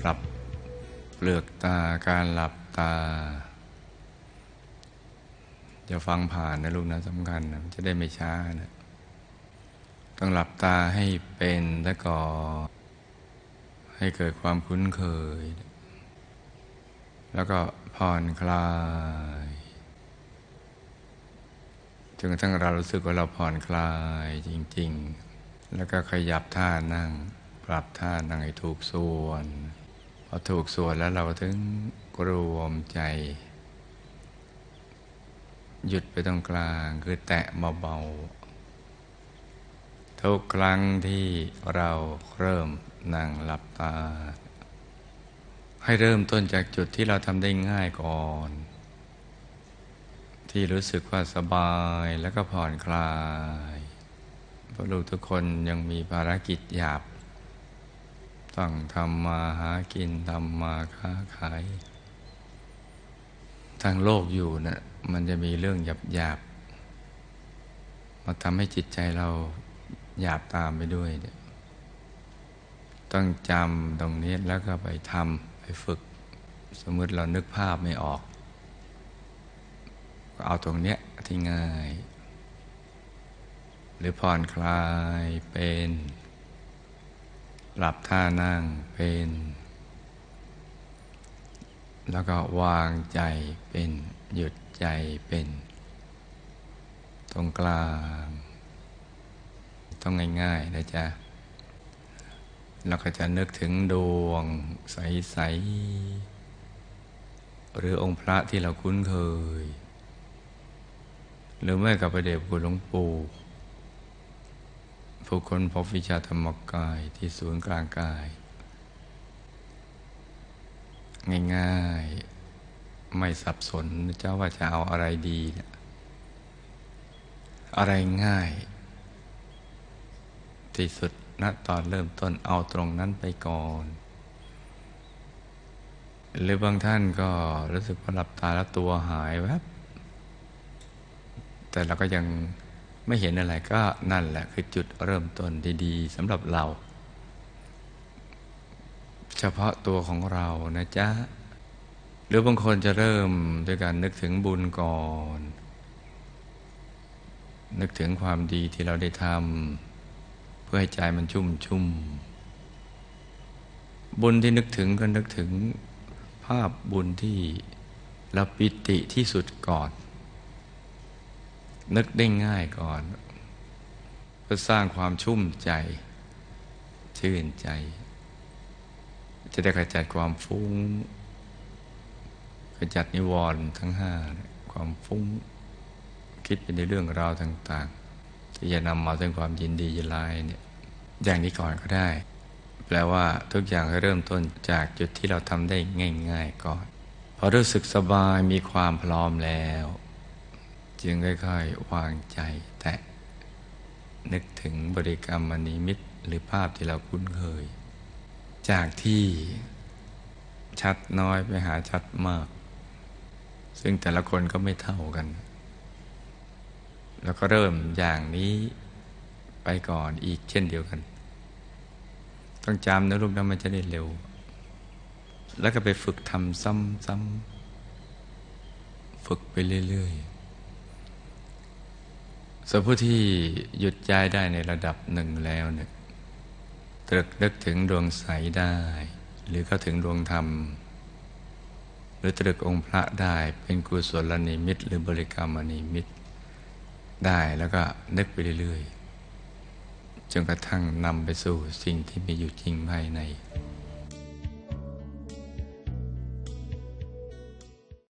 ปรับเปลือกตาการหลับตาจะฟังผ่านนะลูกนะสำคัญนะจะได้ไม่ช้านะต้องหลับตาให้เป็นแล้วก็ให้เกิดความคุ้นเคย แล้วก็ผ่อนคลายจนกระทั่งเรารู้สึกว่าเราผ่อนคลายจริง ๆ แล้วก็ขยับท่านั่ง ปรับท่านั่งให้ถูกส่วน พอถูกส่วนแล้วเราถึงรวมใจ หยุดไปตรงกลางคือแตะเบาๆทุกครั้งที่เราเริ่มนั่งหลับตา ให้เริ่มต้นจากจุดที่เราทำได้ง่ายก่อน ที่รู้สึกว่าสบายแล้วก็ผ่อนคลายเพราะลูกทุกคนยังมีภารกิจหยาบ ต้องทำมาหากินทำมาค้าขาย ทางโลกอยู่นะ่ะมันจะมีเรื่องหยาบหยาบมาทำให้จิตใจเราหยาบตามไปด้วยเนี่ยต้องจำตรงนี้แล้วก็ไปทำไปฝึก สมมติเรานึกภาพไม่ออก ก็เอาตรงเนี้ยที่ง่าย หรือผ่อนคลายเป็น หลับท่านั่งเป็น แล้วก็วางใจเป็น หยุดใจเป็น ตรงกลาง ต้องง่ายๆนะจ๊ะเราก็จะนึกถึงดวงใส ๆ หรือองค์พระที่เราคุ้นเคย หรือไม่กับพระเดชคุณหลวงปู่ ผู้คนพบวิชาธรรมกายที่ศูนย์กลางกาย ง่ายๆ ไม่สับสนเจ้าว่าจะเอาอะไรดีนะอะไรง่าย ที่สุดณตอนเริ่มต้นเอาตรงนั้นไปก่อน หรือบางท่านก็รู้สึกว่าหลับตาแล้วตัวหายแวบแต่เราก็ยัง ไม่เห็นอะไรก็นั่นแหละคือจุดเริ่มต้นดีๆสำหรับเรา เฉพาะตัวของเรานะจ๊ะ หรือบางคนจะเริ่มด้วยการนึกถึงบุญก่อน นึกถึงความดีที่เราได้ทำเพื่อให้ใจมันชุ่มชุ่มบุญที่นึกถึงก็นึกถึงภาพบุญที่เราปิติที่สุดก่อน นึกได้ง่ายก่อน เพื่อสร้างความชุ่มใจ ชื่นใจ จะได้ขจัดความฟุ้งขจัดนิวรณ์ทั้งห้าความฟุ้ง คิดไปในเรื่องราวต่าง ๆ ที่จะนำมาถึงความยินดียินไลเนี่ยอย่างนี้ก่อนก็ได้ แปลว่าทุกอย่างเริ่มต้นจากจุดที่เราทำได้ง่าย ๆ ก่อน พอรู้สึกสบายมีความพร้อมแล้ว จึงค่อยๆ วางใจแตะ นึกถึงบริกรรมมณีมิตรหรือภาพที่เราคุ้นเคย จากที่ชัดน้อยไปหาชัดมาก ซึ่งแต่ละคนก็ไม่เท่ากัน แล้วก็เริ่มอย่างนี้ไปก่อนอีกเช่นเดียวกัน ต้องจำนะลูกนะมันจะได้เร็ว แล้วก็ไปฝึกทำซ้ำๆฝึกไปเรื่อย ๆ ส่วนผู้ที่หยุดใจได้ในระดับหนึ่งแล้วเนี่ยตรึกนึกถึงดวงใสได้ หรือเข้าถึงดวงธรรม หรือตรึกองค์พระได้เป็นกุศลนิมิต หรือบริกรรมนิมิตได้แล้วก็นึกไปเรื่อยๆจนกระทั่งนำไปสู่สิ่งที่มีอยู่จริงภายใน